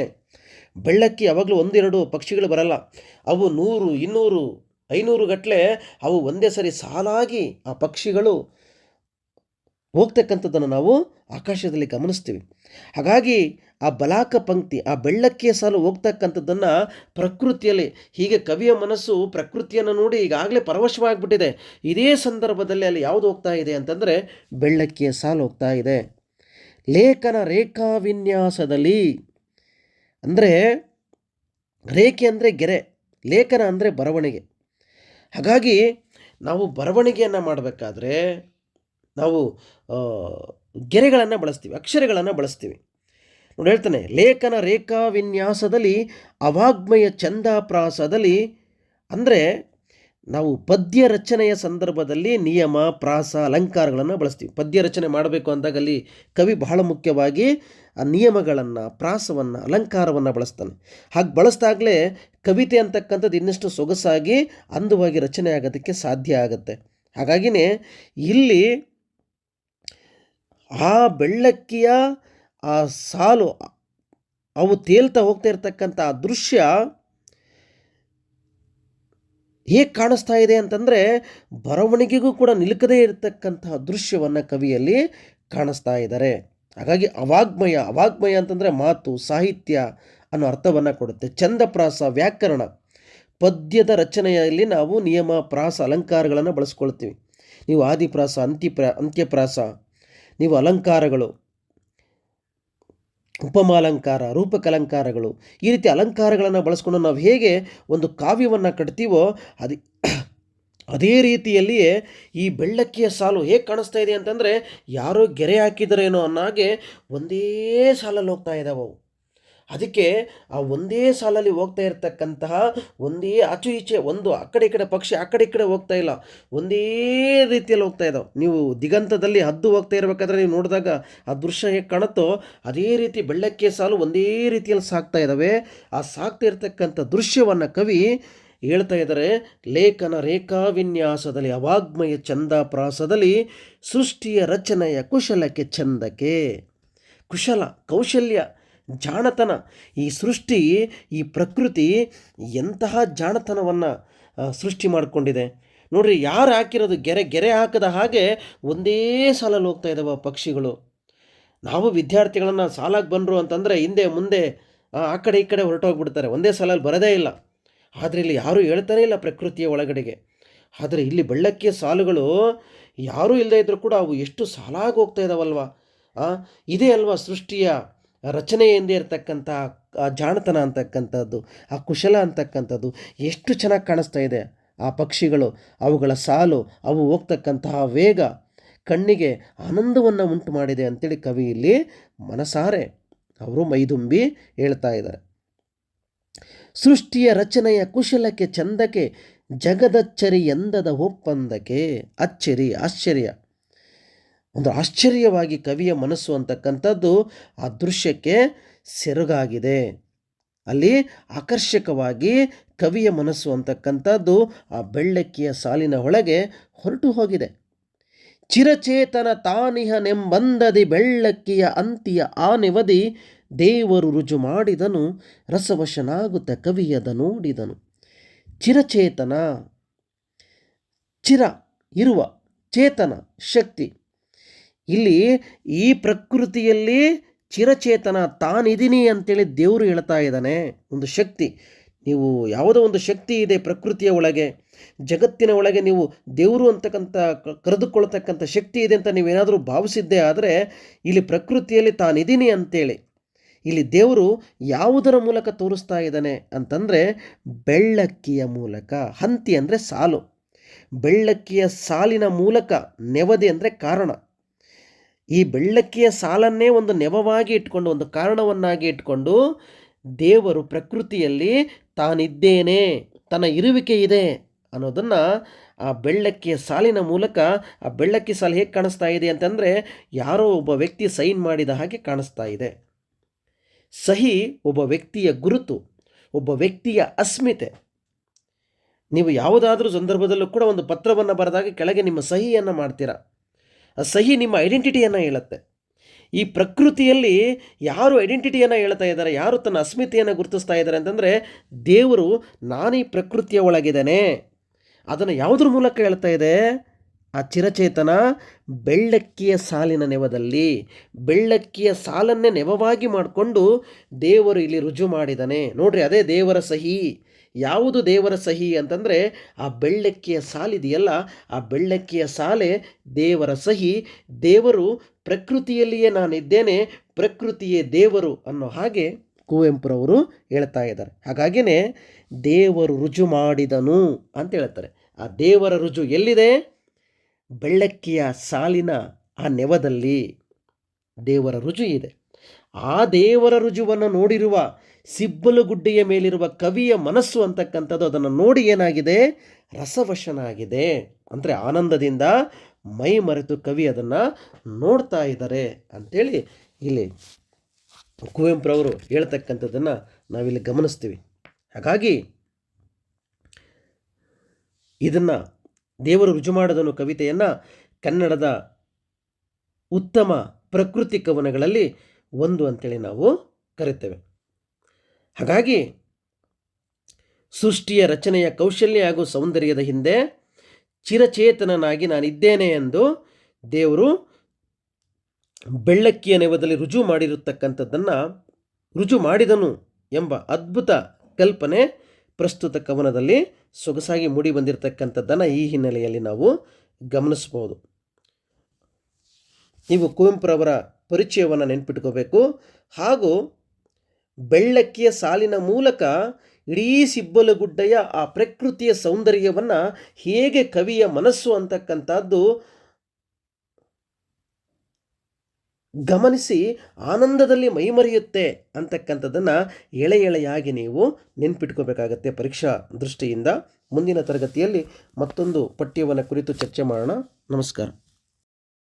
ಬೆಳ್ಳಕ್ಕಿ ಯಾವಾಗಲೂ ಒಂದೆರಡು ಪಕ್ಷಿಗಳು ಬರಲ್ಲ. ಅವು ನೂರು, ಇನ್ನೂರು, ಐನೂರು ಗಟ್ಟಲೆ ಅವು ಒಂದೇ ಸರಿ ಸಾಲಾಗಿ ಆ ಪಕ್ಷಿಗಳು ಹೋಗ್ತಕ್ಕಂಥದ್ದನ್ನು ನಾವು ಆಕಾಶದಲ್ಲಿ ಗಮನಿಸ್ತೀವಿ. ಹಾಗಾಗಿ ಆ ಬಲಾಕ ಪಂಕ್ತಿ, ಆ ಬೆಳ್ಳಕ್ಕಿಯ ಸಾಲು ಹೋಗ್ತಕ್ಕಂಥದ್ದನ್ನು ಪ್ರಕೃತಿಯಲ್ಲಿ, ಹೀಗೆ ಕವಿಯ ಮನಸ್ಸು ಪ್ರಕೃತಿಯನ್ನು ನೋಡಿ ಈಗಾಗಲೇ ಪರವಶವಾಗಿಬಿಟ್ಟಿದೆ. ಇದೇ ಸಂದರ್ಭದಲ್ಲಿ ಅಲ್ಲಿ ಯಾವುದು ಹೋಗ್ತಾ ಇದೆ ಅಂತಂದರೆ ಬೆಳ್ಳಕ್ಕಿಯ ಸಾಲು ಹೋಗ್ತಾ ಇದೆ. ಲೇಖನ ರೇಖಾ ವಿನ್ಯಾಸದಲ್ಲಿ ಅಂದರೆ ರೇಖೆ ಅಂದರೆ ಗೆರೆ, ಲೇಖನ ಅಂದರೆ ಬರವಣಿಗೆ. ಹಾಗಾಗಿ ನಾವು ಬರವಣಿಗೆಯನ್ನು ಮಾಡಬೇಕಾದ್ರೆ ನಾವು ಗೆರೆಗಳನ್ನು ಬಳಸ್ತೀವಿ, ಅಕ್ಷರಗಳನ್ನು ಬಳಸ್ತೀವಿ. ನೋಡಿ ಹೇಳ್ತಾನೆ, ಲೇಖನ ರೇಖಾ ವಿನ್ಯಾಸದಲ್ಲಿ ಅವಾಗ್ಮಯ ಛಂದಪ್ರಾಸದಲ್ಲಿ, ಅಂದರೆ ನಾವು ಪದ್ಯ ರಚನೆಯ ಸಂದರ್ಭದಲ್ಲಿ ನಿಯಮ, ಪ್ರಾಸ, ಅಲಂಕಾರಗಳನ್ನು ಬಳಸ್ತೀವಿ. ಪದ್ಯ ರಚನೆ ಮಾಡಬೇಕು ಅಂದಾಗ ಅಲ್ಲಿ ಕವಿ ಬಹಳ ಮುಖ್ಯವಾಗಿ ಆ ನಿಯಮಗಳನ್ನು, ಪ್ರಾಸವನ್ನು, ಅಲಂಕಾರವನ್ನು ಬಳಸ್ತಾನೆ. ಹಾಗೆ ಬಳಸಿದಾಗಲೇ ಕವಿತೆ ಅಂತಕ್ಕಂಥದ್ದು ಇನ್ನಷ್ಟು ಸೊಗಸಾಗಿ ಅಂದವಾಗಿ ರಚನೆ ಆಗೋದಕ್ಕೆ ಸಾಧ್ಯ ಆಗುತ್ತೆ. ಹಾಗಾಗಿನೇ ಇಲ್ಲಿ ಆ ಬೆಳ್ಳಕ್ಕಿಯ ಆ ಸಾಲು ಅವು ತೇಲ್ತಾ ಹೋಗ್ತಾ ಇರ್ತಕ್ಕಂಥ ಆ ದೃಶ್ಯ ಹೇಗೆ ಕಾಣಿಸ್ತಾ ಇದೆ ಅಂತಂದರೆ ಬರವಣಿಗೆಗೂ ಕೂಡ ನಿಲುಕದೇ ಇರತಕ್ಕಂತಹ ದೃಶ್ಯವನ್ನು ಕವಿಯಲ್ಲಿ ಕಾಣಿಸ್ತಾ ಇದ್ದಾರೆ ಹಾಗಾಗಿ ಅವಾಗ್ಮಯ ಅವಾಗ್ಮಯ ಅಂತಂದರೆ ಮಾತು, ಸಾಹಿತ್ಯ ಅನ್ನೋ ಅರ್ಥವನ್ನು ಕೊಡುತ್ತೆ. ಛಂದಪ್ರಾಸ ವ್ಯಾಕರಣ. ಪದ್ಯದ ರಚನೆಯಲ್ಲಿ ನಾವು ನಿಯಮ, ಪ್ರಾಸ, ಅಲಂಕಾರಗಳನ್ನು ಬಳಸ್ಕೊಳ್ತೀವಿ. ನೀವು ಆದಿಪ್ರಾಸ ಅಂತ್ಯಪ್ರ ಅಂತ್ಯಪ್ರಾಸ, ನೀವು ಅಲಂಕಾರಗಳು. ಉಪಮಾಲಂಕಾರ, ರೂಪಕಲಂಕಾರಗಳು. ಈ ರೀತಿ ಅಲಂಕಾರಗಳನ್ನು ಬಳಸ್ಕೊಂಡು ನಾವು ಹೇಗೆ ಒಂದು ಕಾವ್ಯವನ್ನು ಕಟ್ತೀವೋ ಅದು ಅದೇ ರೀತಿಯಲ್ಲಿಯೇ ಈ ಬೆಳ್ಳಕ್ಕಿಯ ಸಾಲು ಹೇಗೆ ಕಾಣಿಸ್ತಾ ಇದೆ ಅಂತಂದರೆ, ಯಾರೋ ಗೆರೆ ಹಾಕಿದರೇನೋ ಅನ್ನೋ ಹಾಗೆ ಒಂದೇ ಸಾಲಲ್ಲಿ ಹೋಗ್ತಾ ಇದ್ದಾವೆ ಅವು. ಅದಕ್ಕೆ ಆ ಒಂದೇ ಸಾಲಲ್ಲಿ ಹೋಗ್ತಾ ಇರತಕ್ಕಂತಹ ಒಂದೇ ಆಚು ಈಚೆ ಒಂದು ಆ ಕಡೆ ಈ ಕಡೆ ಪಕ್ಷಿ ಆ ಕಡೆ ಈ ಕಡೆ ಹೋಗ್ತಾ ಇಲ್ಲ. ಒಂದೇ ರೀತಿಯಲ್ಲಿ ಹೋಗ್ತಾ ಇದ್ದಾವೆ ನೀವು ದಿಗಂತದಲ್ಲಿ ಹದ್ದು ಹೋಗ್ತಾ ಇರಬೇಕಾದ್ರೆ ನೀವು ನೋಡಿದಾಗ ಆ ದೃಶ್ಯ ಹೇಗೆ ಕಾಣುತ್ತೋ ಅದೇ ರೀತಿ ಬೆಳ್ಳಕ್ಕೆ ಸಾಲು ಒಂದೇ ರೀತಿಯಲ್ಲಿ ಸಾಕ್ತಾ ಇದ್ದಾವೆ ಆ ಸಾಕ್ತಾ ಇರತಕ್ಕಂಥ ದೃಶ್ಯವನ್ನು ಕವಿ ಹೇಳ್ತಾ ಇದ್ದಾರೆ ಲೇಖನ ರೇಖಾ ವಿನ್ಯಾಸದಲ್ಲಿ ಅವಾಗ್ಮಯ ಚಂದ ಪ್ರಾಸದಲ್ಲಿ ಸೃಷ್ಟಿಯ ರಚನೆಯ ಕುಶಲಕ್ಕೆ ಚಂದಕ್ಕೆ ಕುಶಲ ಕೌಶಲ್ಯ ಜಾಣತನ. ಈ ಸೃಷ್ಟಿ, ಈ ಪ್ರಕೃತಿ ಎಂತಹ ಜಾಣತನವನ್ನು ಸೃಷ್ಟಿ ಮಾಡಿಕೊಂಡಿದೆ. ನೋಡಿರಿ, ಯಾರು ಹಾಕಿರೋದು ಗೆರೆ ಗೆರೆ ಹಾಕದ ಹಾಗೆ ಒಂದೇ ಸಾಲಲ್ಲಿ ಹೋಗ್ತಾ ಇದ್ದಾವೆ ಪಕ್ಷಿಗಳು. ನಾವು ವಿದ್ಯಾರ್ಥಿಗಳನ್ನು ಸಾಲಾಗಿ ಬಂದರು ಅಂತಂದರೆ ಹಿಂದೆ, ಮುಂದೆ, ಆ ಕಡೆ, ಈ ಕಡೆ ಹೊರಟೋಗ್ಬಿಡ್ತಾರೆ. ಒಂದೇ ಸಾಲಲ್ಲಿ ಬರೋದೇ ಇಲ್ಲ. ಆದರೆ ಇಲ್ಲಿ ಯಾರೂ ಹೇಳ್ತಾನೇ ಇಲ್ಲ ಪ್ರಕೃತಿಯ ಒಳಗಡೆಗೆ. ಆದರೆ ಇಲ್ಲಿ ಬೆಳ್ಳಕ್ಕಿಯ ಸಾಲುಗಳು ಯಾರೂ ಇಲ್ಲದೇ ಇದ್ದರೂ ಕೂಡ ಅವು ಎಷ್ಟು ಸಾಲಾಗಿ ಹೋಗ್ತಾ ಇದ್ದಾವಲ್ವ ಇದೇ ಅಲ್ವಾ ಸೃಷ್ಟಿಯ ರಚನೆಯಿಂದ ಇರತಕ್ಕಂಥ, ಆ ಜಾಣತನ ಅಂತಕ್ಕಂಥದ್ದು, ಆ ಕುಶಲ ಅಂತಕ್ಕಂಥದ್ದು ಎಷ್ಟು ಚೆನ್ನಾಗಿ ಕಾಣಿಸ್ತಾ ಇದೆ. ಆ ಪಕ್ಷಿಗಳು, ಅವುಗಳ ಸಾಲು, ಅವು ಹೋಗ್ತಕ್ಕಂತಹ ವೇಗ ಕಣ್ಣಿಗೆ ಆನಂದವನ್ನು ಉಂಟು ಮಾಡಿದೆ ಅಂತೇಳಿ ಕವಿ ಇಲ್ಲಿ ಮನಸಾರೆ, ಅವರು ಮೈದುಂಬಿ ಹೇಳ್ತಾ ಇದ್ದಾರೆ. ಸೃಷ್ಟಿಯ ರಚನೆಯ ಕುಶಲಕ್ಕೆ, ಚಂದಕ್ಕೆ, ಜಗದಚ್ಚರಿ ಎಂದದ ಒಪ್ಪಂದಕ್ಕೆ ಅಚ್ಚರಿ, ಆಶ್ಚರ್ಯ. ಒಂದು ಆಶ್ಚರ್ಯವಾಗಿ ಕವಿಯ ಮನಸ್ಸು ಅಂತಕ್ಕಂಥದ್ದು ಆ ದೃಶ್ಯಕ್ಕೆ ಸೆರಗಾಗಿದೆ. ಅಲ್ಲಿ ಆಕರ್ಷಕವಾಗಿ ಕವಿಯ ಮನಸ್ಸು ಅಂತಕ್ಕಂಥದ್ದು ಆ ಬೆಳ್ಳಕ್ಕಿಯ ಸಾಲಿನ ಒಳಗೆ ಹೊರಟು ಹೋಗಿದೆ. ಚಿರಚೇತನ ತಾನಿಹನೆಂಬಂದದಿ ಬೆಳ್ಳಕ್ಕಿಯ ಅಂತಿಯ ಆನೆವದಿ ದೇವರು ರುಜು ಮಾಡಿದನು, ರಸವಶನಾಗುತ್ತ ಕವಿಯದ ನೋಡಿದನು. ಚಿರಚೇತನ, ಚಿರ ಇರುವ ಚೇತನ ಶಕ್ತಿ ಇಲ್ಲಿ ಈ ಪ್ರಕೃತಿಯಲ್ಲಿ ಚಿರಚೇತನ ತಾನಿದ್ದೀನಿ ಅಂತೇಳಿ ದೇವರು ಹೇಳ್ತಾ ಇದ್ದಾನೆ. ಒಂದು ಶಕ್ತಿ. ನೀವು ಯಾವುದೋ ಒಂದು ಶಕ್ತಿ ಇದೆ ಪ್ರಕೃತಿಯ ಒಳಗೆ, ಜಗತ್ತಿನ ಒಳಗೆ ನೀವು ದೇವರು ಅಂತಕ್ಕಂಥ ಕರೆದುಕೊಳ್ತಕ್ಕಂಥ ಶಕ್ತಿ ಇದೆ ಅಂತ ನೀವೇನಾದರೂ ಭಾವಿಸಿದ್ದೇ ಆದರೆ ಇಲ್ಲಿ ಪ್ರಕೃತಿಯಲ್ಲಿ ತಾನಿದ್ದೀನಿ ಅಂತೇಳಿ, ಇಲ್ಲಿ ದೇವರು ಯಾವುದರ ಮೂಲಕ ತೋರಿಸ್ತಾ ಇದ್ದಾನೆ ಅಂತಂದರೆ ಬೆಳ್ಳಕ್ಕಿಯ ಮೂಲಕ. ಹಂತಿ ಅಂದರೆ ಸಾಲು. ಬೆಳ್ಳಕ್ಕಿಯ ಸಾಲಿನ ಮೂಲಕ ನೆವದಿ ಅಂದರೆ ಕಾರಣ. ಈ ಬೆಳ್ಳಕ್ಕಿಯ ಸಾಲನ್ನೇ ಒಂದು ನೆವವಾಗಿ ಇಟ್ಕೊಂಡು, ಒಂದು ಕಾರಣವನ್ನಾಗಿ ಇಟ್ಕೊಂಡು ದೇವರು ಪ್ರಕೃತಿಯಲ್ಲಿ ತಾನಿದ್ದೇನೆ, ತನ್ನ ಇರುವಿಕೆ ಇದೆ ಅನ್ನೋದನ್ನು ಆ ಬೆಳ್ಳಕ್ಕಿಯ ಸಾಲಿನ ಮೂಲಕ, ಆ ಬೆಳ್ಳಕ್ಕಿ ಸಾಲು ಹೇಗೆ ಕಾಣಿಸ್ತಾ ಇದೆ ಅಂತಂದರೆ ಯಾರೋ ಒಬ್ಬ ವ್ಯಕ್ತಿ ಸೈನ್ ಮಾಡಿದ ಹಾಗೆ ಕಾಣಿಸ್ತಾ ಇದೆ. ಸಹಿ ಒಬ್ಬ ವ್ಯಕ್ತಿಯ ಗುರುತು, ಒಬ್ಬ ವ್ಯಕ್ತಿಯ ಅಸ್ಮಿತೆ. ನೀವು ಯಾವುದಾದ್ರೂ ಸಂದರ್ಭದಲ್ಲೂ ಕೂಡ ಒಂದು ಪತ್ರವನ್ನು ಬರೆದಾಗ ಕೆಳಗೆ ನಿಮ್ಮ ಸಹಿಯನ್ನು ಮಾಡ್ತೀರಾ. ಆ ಸಹಿ ನಿಮ್ಮ ಐಡೆಂಟಿಟಿಯನ್ನು ಹೇಳುತ್ತೆ. ಈ ಪ್ರಕೃತಿಯಲ್ಲಿ ಯಾರು ಐಡೆಂಟಿಟಿಯನ್ನು ಹೇಳ್ತಾ ಇದ್ದಾರೆ, ಯಾರು ತನ್ನ ಅಸ್ಮಿತೆಯನ್ನು ಗುರುತಿಸ್ತಾ ಇದ್ದಾರೆ ಅಂತಂದರೆ ದೇವರು, ನಾನೀ ಪ್ರಕೃತಿಯ ಒಳಗಿದ್ದೇನೆ. ಅದನ್ನು ಯಾವುದ್ರ ಮೂಲಕ ಹೇಳ್ತಾ ಇದೆ? ಆ ಚಿರಚೇತನ ಬೆಳ್ಳಕ್ಕಿಯ ಸಾಲಿನ ನೆವದಲ್ಲಿ. ಬೆಳ್ಳಕ್ಕಿಯ ಸಾಲನ್ನೇ ನೆವವಾಗಿ ಮಾಡಿಕೊಂಡು ದೇವರು ಇಲ್ಲಿ ರುಜು ಮಾಡಿದ್ದಾನೆ. ನೋಡ್ರಿ, ಅದೇ ದೇವರ ಸಹಿ. ಯಾವುದು ದೇವರ ಸಹಿ ಅಂತಂದರೆ ಆ ಬೆಳ್ಳಕ್ಕಿಯ ಸಾಲಿದೆಯಲ್ಲ ಆ ಬೆಳ್ಳಕ್ಕಿಯ ಸಾಲೆ ದೇವರ ಸಹಿ. ದೇವರು ಪ್ರಕೃತಿಯಲ್ಲಿಯೇ ನಾನಿದ್ದೇನೆ, ಪ್ರಕೃತಿಯೇ ದೇವರು ಅನ್ನೋ ಹಾಗೆ ಕುವೆಂಪುರವರು ಹೇಳ್ತಾ ಇದ್ದಾರೆ. ಹಾಗಾಗಿಯೇ ದೇವರು ರುಜು ಮಾಡಿದನು ಅಂತ ಹೇಳ್ತಾರೆ. ಆ ದೇವರ ರುಜು ಎಲ್ಲಿದೆ? ಬೆಳ್ಳಕ್ಕಿಯ ಸಾಲಿನ ಆ ನೆವದಲ್ಲಿ ದೇವರ ರುಜು ಇದೆ. ಆ ದೇವರ ರುಜುವನ್ನು ನೋಡಿರುವ ಸಿಬ್ಬಲುಗುಡ್ಡೆಯ ಮೇಲಿರುವ ಕವಿಯ ಮನಸ್ಸು ಅಂತಕ್ಕಂಥದ್ದು, ಅದನ್ನು ನೋಡಿ ಏನಾಗಿದೆ? ರಸವಶನಾಗಿದೆ. ಅಂದರೆ ಆನಂದದಿಂದ ಮೈ ಮರೆತು ಕವಿ ಅದನ್ನು ನೋಡ್ತಾ ಇದ್ದಾರೆ ಅಂಥೇಳಿ ಇಲ್ಲಿ ಕುವೆಂಪುರವರು ಹೇಳ್ತಕ್ಕಂಥದ್ದನ್ನು ನಾವಿಲ್ಲಿ ಗಮನಿಸ್ತೀವಿ. ಹಾಗಾಗಿ ಇದನ್ನು ದೇವರು ರುಜು ಮಾಡದನು ಕವಿತೆಯನ್ನು ಕನ್ನಡದ ಉತ್ತಮ ಪ್ರಕೃತಿ ಕವನಗಳಲ್ಲಿ ಒಂದು ಅಂತೇಳಿ ನಾವು ಕರಿತೇವೆ. ಹಾಗಾಗಿ ಸೃಷ್ಟಿಯ ರಚನೆಯ ಕೌಶಲ್ಯ ಹಾಗೂ ಸೌಂದರ್ಯದ ಹಿಂದೆ ಚಿರಚೇತನನಾಗಿ ನಾನಿದ್ದೇನೆ ಎಂದು ದೇವರು ಬೆಳ್ಳಕ್ಕಿಯ ನೆವದಲ್ಲಿ ರುಜು ಮಾಡಿರತಕ್ಕಂಥದ್ದನ್ನು ರುಜು ಮಾಡಿದನು ಎಂಬ ಅದ್ಭುತ ಕಲ್ಪನೆ ಪ್ರಸ್ತುತ ಕವನದಲ್ಲಿ ಸೊಗಸಾಗಿ ಮೂಡಿ ಬಂದಿರತಕ್ಕಂಥದ್ದನ್ನು ಈ ಹಿನ್ನೆಲೆಯಲ್ಲಿ ನಾವು ಗಮನಿಸ್ಬೋದು. ನೀವು ಕುವೆಂಪುರವರ ಪರಿಚಯವನ್ನು ನೆನ್ಪಿಟ್ಕೋಬೇಕು ಹಾಗೂ ಬೆಳ್ಳಕ್ಕಿಯ ಸಾಲಿನ ಮೂಲಕ ಇಡೀ ಸಿಬ್ಬಲಗುಡ್ಡೆಯ ಆ ಪ್ರಕೃತಿಯ ಸೌಂದರ್ಯವನ್ನು ಹೇಗೆ ಕವಿಯ ಮನಸ್ಸು ಅಂತಕ್ಕಂಥದ್ದು ಗಮನಿಸಿ ಆನಂದದಲ್ಲಿ ಮೈಮರೆಯುತ್ತೆ ಅಂತಕ್ಕಂಥದ್ದನ್ನು ಎಳೆ ಎಳೆಯಾಗಿ ನೀವು ನೆನ್ಪಿಟ್ಕೋಬೇಕಾಗತ್ತೆ ಪರೀಕ್ಷಾ ದೃಷ್ಟಿಯಿಂದ. ಮುಂದಿನ ತರಗತಿಯಲ್ಲಿ ಮತ್ತೊಂದು ಪಠ್ಯವನ್ನು ಕುರಿತು ಚರ್ಚೆ ಮಾಡೋಣ. ನಮಸ್ಕಾರ.